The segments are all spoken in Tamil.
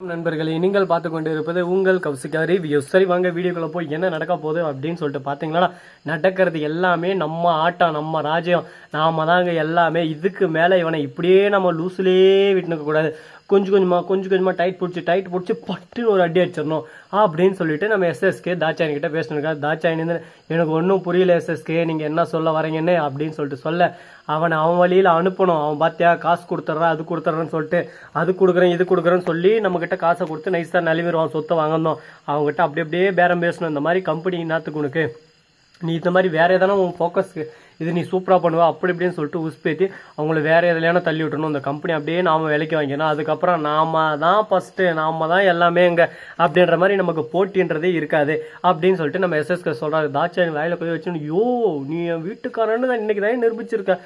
நண்பர்களே நீங்கள் பார்த்து கொண்டு இருப்பது உங்கள் கௌசிகா ரிவ்யூ சரி வாங்க வீடியோக்குள்ள போய் என்ன நடக்க போகுது அப்படின்னு சொல்லிட்டு பார்த்தீங்களா? நடக்கிறது எல்லாமே நம்ம ஆட்டம் நம்ம ராஜ்யம் நாம தாங்க எல்லாமே. இதுக்கு மேலே இவனை இப்படியே நம்ம லூஸ்லேயே விட்டுனுக்க கூடாது. கொஞ்சம் கொஞ்சமாக கொஞ்சம் கொஞ்சமாக டைட் பிடிச்சி டைட் பிடிச்சி பட்டுன்னு ஒரு அடி அடிச்சிடணும். அப்படின்னு சொல்லிட்டு நம்ம எஸ்எஸ்கே தாச்சாயன் கிட்ட பேசணுருக்கா தாச்சாயன் எனக்கு ஒன்றும் புரியல எஸ்எஸ்கே நீங்கள் என்ன சொல்ல வரீங்கன்னு அப்படின்னு சொல்லிட்டு சொல்ல அவனை அவன் வழியில் அனுப்பணும். அவன் பார்த்தியா காசு கொடுத்துட்றான் அது கொடுத்துட்றேன்னு சொல்லிட்டு அது கொடுக்குறேன் இது கொடுக்குறேன்னு சொல்லி நம்மக்கிட்ட காசை கொடுத்து நைஸாக நழுவிடுவான் சொத்தை வாங்கணும். அவங்ககிட்ட அப்படி அப்படியே பேரம் பேசணும். இந்த மாதிரி கம்பெனி நாத்துக்கு உனக்கு. நீ இந்த மாதிரி வேற எதனா உன் ஃபோக்கஸ்க்கு இது நீ சூப்பராக பண்ணுவ அப்படி இப்படின்னு சொல்லிட்டு உஸ்பேத்தி அவங்கள வேற எதுலையான தள்ளி விட்டணும் இந்த கம்பெனி அப்படியே நாம விலைக்கு வாங்கிக்கணும். அதுக்கப்புறம் நாம தான் ஃபர்ஸ்ட் நாம தான் எல்லாமே இங்க அப்படின்ற மாதிரி நமக்கு போட்டின்றதே இருக்காது அப்படின்னு சொல்லிட்டு நம்ம எஸ்எஸ்கே சொல்றாரு. தாட்சாயின் வாயில போய் வச்சுன்னு யோ நீ என் வீட்டுக்காரன்னு தான் இன்னைக்கு தான் நிரூபிச்சிருக்க.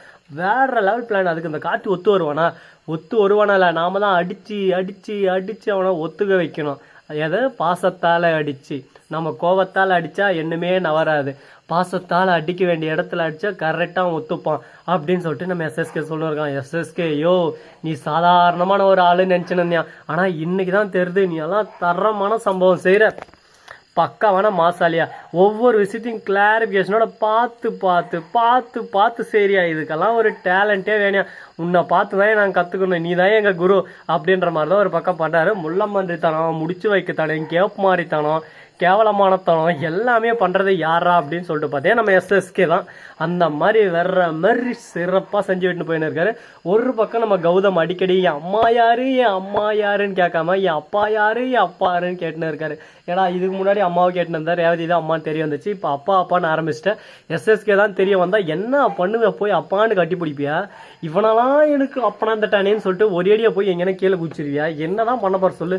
வேற லெவல் பிளான் அதுக்கு இந்த காட்டு ஒத்து வருவானா? ஒத்து வருவானா நாம தான் அடிச்சு அடிச்சு அடிச்சு அவனை ஒத்துக்க வைக்கணும். எதை? பாசத்தால் அடிச்சு. நம்ம கோவத்தால் அடித்தா என்னமே நவராது. பாசத்தால் அடிக்க வேண்டிய இடத்துல அடித்தா கரெக்டாக ஒத்துப்பான். அப்படின்னு சொல்லிட்டு நம்ம எஸ்எஸ்கே சொல்லிருக்கான். எஸ்எஸ்கே யோ நீ சாதாரணமான ஒரு ஆளுன்னு நினச்சினியா ஆனால் இன்றைக்கி தான் தெரியுது நீ எல்லாம் தரமான சம்பவம் செய்கிற பக்காவான மாசாலியா. ஒவ்வொரு விஷயத்தையும் கிளாரிஃபிகேஷனோட பார்த்து பார்த்து பார்த்து பார்த்து சரியா. இதுக்கெல்லாம் ஒரு டேலண்ட்டே வேணும். உன்னை பார்த்து தான் நாங்கள் கற்றுக்கணும் நீ தான் எங்கள் குரு. அப்படின்ற மாதிரி தான் ஒரு பக்கம் பண்ணுறாரு முள்ளமன்றித்தனம் முடிச்சு வைக்கத்தனம் கேப் மாறித்தனம் கேவலமானத்தனம் எல்லாமே பண்ணுறது யாரா அப்படின்னு சொல்லிட்டு பார்த்தேன் நம்ம எஸ்எஸ்கே தான். அந்த மாதிரி வர்ற மாதிரி சிறப்பாக செஞ்சு விட்டு போயின்னு இருக்காரு ஒரு பக்கம் நம்ம கௌதம் அடிக்கடி என் அம்மா யாரு? என் அம்மா யாருன்னு கேட்காம என் அப்பா யாரு? என் அப்பா யாருன்னு கேட்டுன்னு இருக்காரு. ஏன்னா இதுக்கு முன்னாடி அம்மாவை கேட்டுன்னு இருந்தா ரேவதி தான் அம்மான்னு தெரிய வந்துச்சு. இப்போ அப்பா அப்பான்னு ஆரம்பிச்சிட்டேன். எஸ்எஸ்கே தான் தெரிய வந்தால் என்ன பண்ணுவ? போய் அப்பான்னு கட்டி பிடிப்பியா? இவனெல்லாம் எனக்கு அப்பனா தட்டானேன்னு சொல்லிட்டு ஒரேடியாக போய் எங்கன்னா கீழே குச்சிருவியா என்னதான் பண்ண போகிற சொல்லு?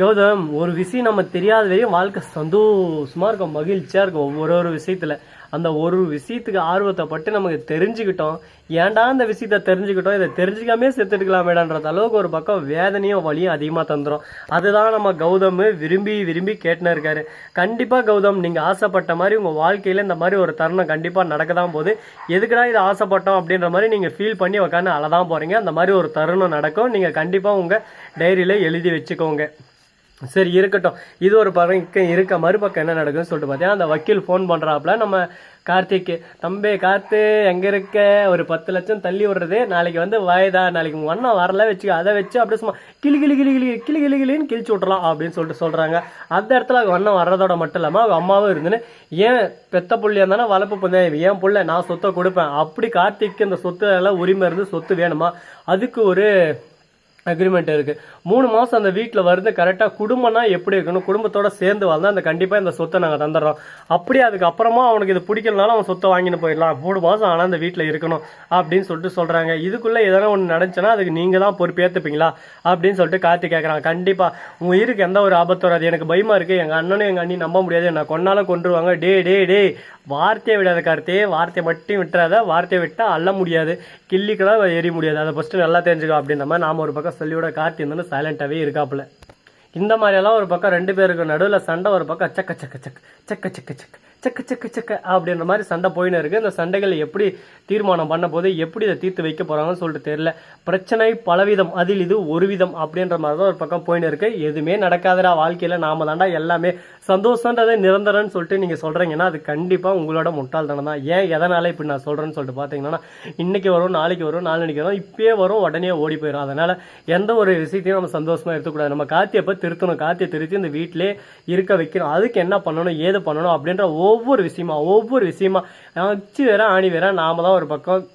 கௌதம் ஒரு விஷயம் நம்ம தெரியாத வரையும் வாழ்க்கை சந்தோஷமா இருக்கும் மகிழ்ச்சியா இருக்கும் ஒவ்வொரு ஒரு விஷயத்துல. அந்த ஒரு விஷயத்துக்கு ஆர்வத்தை பட்டு நமக்கு தெரிஞ்சுக்கிட்டோம். ஏன்டா அந்த விஷயத்த தெரிஞ்சுக்கிட்டோம்? இதை தெரிஞ்சுக்காமே செத்துட்டுக்கலாமேடான்றது அளவுக்கு ஒரு பக்கம் வேதனையும் வலியும் அதிகமாக தந்துடும் அதுதான் நம்ம கௌதம் விரும்பி விரும்பி கேட்டுன்னு இருக்காரு. கண்டிப்பாக கௌதம் நீங்கள் ஆசைப்பட்ட மாதிரி உங்கள் வாழ்க்கையில் இந்த மாதிரி ஒரு தருணம் கண்டிப்பாக நடக்க தான் போகுது. எதுக்குடா இதை ஆசைப்பட்டோம் அப்படின்ற மாதிரி நீங்கள் ஃபீல் பண்ணி உட்காந்து அழதான் போகிறீங்க அந்த மாதிரி ஒரு தருணம் நடக்கும். நீங்கள் கண்டிப்பாக உங்கள் டைரியில் எழுதி வச்சுக்கோங்க. சரி இருக்கட்டும். இது ஒரு பக்கம் இருக்க மறுபக்கம் என்ன நடக்குதுன்னு சொல்லிட்டு பார்த்தீங்கன்னா அந்த வக்கீல் ஃபோன் பண்ணுறாப்புல நம்ம கார்த்திக்கு தம்பி கார்த்து எங்கே இருக்க? ஒரு பத்து லட்சம் தள்ளி விடுறது. நாளைக்கு வந்து வயதா? நாளைக்கு உங்கள் அண்ணன் வரல வச்சுக்க. அதை வச்சு அப்படியே சும்மா கிளி கிளி கிளி கிளி கிளி கிளி கிளின்னு கிழிச்சு விட்றலாம் அப்படின்னு சொல்லிட்டு சொல்கிறாங்க அந்த இடத்துல அவங்க அண்ணன் வர்றதோட மட்டும் இல்லாமல் அவங்க அம்மாவும் இருந்துன்னு ஏன் பெத்த புள்ளியாக இருந்தானே வளர்ப்பு பண்ணேன் ஏன் புள்ள நான் சொத்தை கொடுப்பேன். அப்படி கார்த்திக்கு இந்த சொத்து எல்லாம் உரிமை இருந்து சொத்து வேணுமா? அதுக்கு ஒரு அக்ரிமெண்ட் இருக்குது மூணு மாதம் அந்த வீட்டில் வருது கரெக்டாக குடும்பம்னா எப்படி இருக்கணும்? குடும்பத்தோட சேர்ந்து வாழ்ந்தால் அந்த கண்டிப்பாக இந்த சொத்தை நாங்கள் தந்துடுறோம். அப்படியே அதுக்கப்புறமா அவனுக்கு இது பிடிக்கலனாலும் அவன் சொத்தை வாங்கிட்டு போயிடலாம். மூணு மாதம் ஆனால் அந்த வீட்டில் இருக்கணும் அப்படின்னு சொல்லிட்டு சொல்கிறாங்க இதுக்குள்ளே எதனா ஒன்று நடந்துச்சுன்னா அதுக்கு நீங்கள் தான் பொறுப்பேற்றுப்பீங்களா அப்படின்னு சொல்லிட்டு கார்த்தி கேட்குறாங்க கண்டிப்பாக உன் உயிருக்கு எந்த ஒரு ஆபத்து வராது. எனக்கு பயமாக இருக்குது எங்கள் அண்ணனும் எங்கள் அண்ணி நம்ப முடியாது. நான் கொன்னாலும் கொண்டுருவாங்க டே டே டே வார்த்தையை விடாத கார்த்தியே வார்த்தையை மட்டும் விட்டுறாத வார்த்தையை விட்டால் அள்ள முடியாது. கிள்ளிக்கெல்லாம் எரிய முடியாது. அதை ஃபஸ்ட்டு நல்லா தெரிஞ்சுக்கோ அப்படின்ற மாதிரி நாம் ஒரு பக்கம் சொல்லிவிட கார்த்தி இருந்தாலும் சைலண்ட்டாகவே இருக்காப்புல. இந்த மாதிரியெல்லாம் ஒரு பக்கம் ரெண்டு பேருக்கு நடுவில் சண்டை ஒரு பக்கம் சக்க சக்க சக்க சக்க சக்க சக்க சக்க சக்க சக்க அப்படின்ற மாதிரி சண்டை போயின்னு இருக்குது இந்த சண்டைகள் எப்படி தீர்மானம் பண்ண போது எப்படி இதை தீர்த்து வைக்க போகிறாங்கன்னு சொல்லிட்டு தெரியல. பிரச்சனை பலவிதம் அதில் இது ஒரு விதம் அப்படின்ற மாதிரி தான் ஒரு பக்கம் போயின்னு இருக்கு. எதுவுமே நடக்காதடா வாழ்க்கையில். நாம தாண்டா எல்லாமே சந்தோஷன்றது நிரந்தரம்னு சொல்லிட்டு நீங்கள் சொல்கிறீங்கன்னா அது கண்டிப்பாக உங்களோட முட்டாள்தனம் தான். ஏன் எதனால் இப்படி நான் சொல்கிறேன்னு சொல்லிட்டு பார்த்தீங்கன்னா இன்றைக்கி வரும் நாளைக்கு வரும் நாளைக்கு வரும் இப்பயே வரும் உடனே ஓடி போயிடும் அதனால் எந்த ஒரு விஷயத்தையும் நம்ம சந்தோஷமாக எடுத்துக்கூடாது. நம்ம காத்தியப்போ திருத்தணும் காத்தியை திருத்தி இந்த வீட்டிலே இருக்க வைக்கணும். அதுக்கு என்ன பண்ணணும் ஏது பண்ணணும் அப்படின்ற ஒவ்வொரு விஷயமா ஒவ்வொரு விஷயமா அச்சு வேற ஆணி வேற நாம தான் ஒரு பக்கம்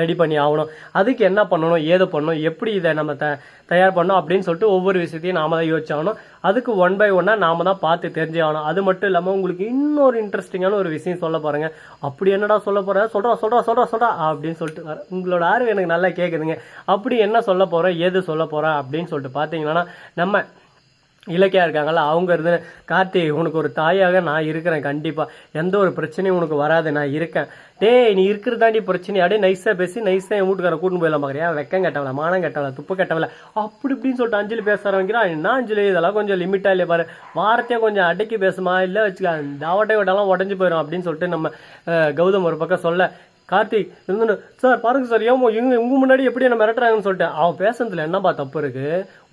ரெடி பண்ணி ஆகணும். அதுக்கு என்ன பண்ணணும் ஏது பண்ணணும் எப்படி இதை நம்ம த தயார் பண்ணணும் அப்படின்னு சொல்லிட்டு ஒவ்வொரு விஷயத்தையும் நாம தான் யோசிச்சாகணும். அதுக்கு ஒன் பை ஒன்னாக நாம தான் பார்த்து தெரிஞ்சே ஆகணும். அது மட்டும் இல்லாமல் உங்களுக்கு இன்னொரு இன்ட்ரெஸ்டிங்கான ஒரு விஷயம் சொல்ல பாருங்க. அப்படி என்னடா சொல்ல போகிற சொல்கிறா சொல்கிறா சொல்கிறா சொல்கிறா அப்படின்னு சொல்லிட்டு உங்களோட ஆர்வம் எனக்கு நல்லா கேட்குதுங்க அப்படி என்ன சொல்ல போகிறோம் ஏது சொல்ல போறேன் அப்படின்னு சொல்லிட்டு பார்த்தீங்கன்னா நம்ம இலக்கியா இருக்காங்கல்ல அவங்க இருந்து கார்த்தி உனக்கு ஒரு தாயாக நான் இருக்கிறேன் கண்டிப்பாக எந்த ஒரு பிரச்சனையும் உனக்கு வராது நான் இருக்கேன். டேய் நீ இருக்கிறதாண்டி பிரச்சனை அப்படியே நைஸாக பேசி நைஸாக என் வீட்டுக்கார கூட்டு போயிடலாம் பார்க்குறியா வெக்கம் கட்டவல மானம் கட்டவல துப்பு கட்டவல அப்படி இப்படின்னு சொல்லிட்டு அஞ்சலி பேச ஆரம்பிக்கிறான் என்ன அஞ்சலி? இதெல்லாம் கொஞ்சம் லிமிட்டாக இல்லையா பாரு. வார்த்தையை கொஞ்சம் அடக்கி பேசுமா? இல்லை வச்சுக்க தாவட்டை விட்டாலாம் உடஞ்சு போயிடும் அப்படின்னு சொல்லிட்டு நம்ம கௌதம் ஒரு பக்கம் சொல்ல கார்த்திக் இருந்துன்னு சார் பாருங்க சார் ஏமோ இவங்க உங்க முன்னாடி எப்படி என்ன மிரட்டுறாங்கன்னு சொல்லிட்டு அவன் பேசுனதுல என்னப்பா தப்பு இருக்கு?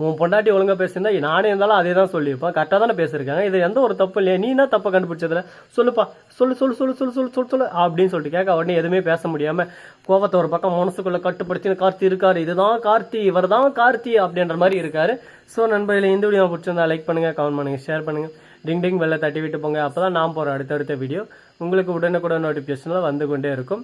உன் பொண்டாட்டி ஒழுங்கா பேசியிருந்தா நானே இருந்தாலும் அதே தான் சொல்லியிருப்பான் கரெக்டாக தானே பேசியிருக்காங்க. இது எந்த ஒரு தப்பு இல்லையா. நீ என்ன தப்பை கண்டுபிடிச்சதுல? சொல்லுப்பா. சொல்லு சொல்லு சொல்லு சொல்லு சொல்லு சொல்லு சொல்லு அப்படின்னு சொல்லிட்டு கேட்க உடனே எதுவுமே பேச முடியாம கோபத்தை ஒரு பக்கம் மனசுக்குள்ள கட்டுப்படுத்தின்னு கார்த்தி இருக்காரு. இதுதான் கார்த்தி இவர் தான் கார்த்தி அப்படின்ற மாதிரி இருக்காரு. ஸோ நண்பர்களே இந்த வீடியோ பிடிச்சிருந்தா லைக் பண்ணுங்க கமெண்ட் பண்ணுங்க ஷேர் பண்ணுங்க. டிங் டிங் வெளில தட்டி விட்டு போங்க. அப்போ தான் நான் போகிற அடுத்தடுத்த வீடியோ உங்களுக்கு உடனுக்குடன் நோட்டிஃபிகேஷனில் வந்து கொண்டே இருக்கும்.